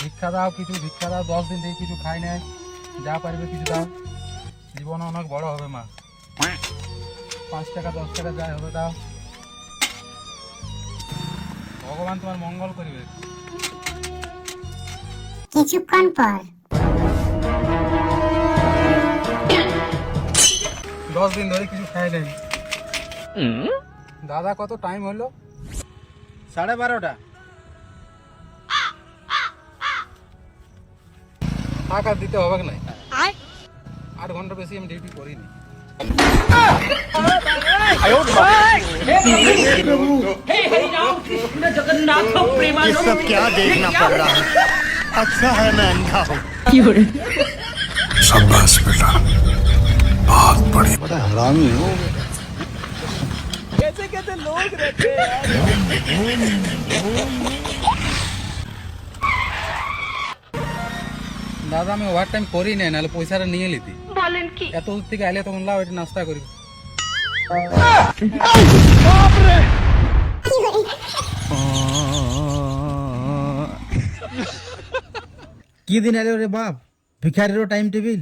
ভিক্ষা দাও কিছু ভিক্ষা দাও দশ দিন থেকে কিছু খাই নাই যা পারবে কিছু দাও। জীবন অনেক বড় হবে মা। পাঁচ টাকা দশ টাকা যাই হবে দাও। ভগবান তোমার মঙ্গল করিবে। কিছুক্ষণ পর। দশ দিন ধরে কিছু খাই নাই। দাদা কত টাইম হলো? সাড়ে বারোটা। টাকা দিতে হবে না আট ঘন্টা বেশি আমি ডিউটি করিনি ये सब क्या देखना पड़ रहा है अच्छा है मैं अंधा हूँ शाबाश बेटा बहुत बढ़िया দাদা আমি ওভার টাইম করি নাই নাহলে পয়সাটা নিয়ে নিতি। বলেন কি? এত দূর থেকে আইলে তখন লাও এটা নাস্তা করি। কি দিন এলো রে বাপ? ভিখারিরও টাইম টেবিল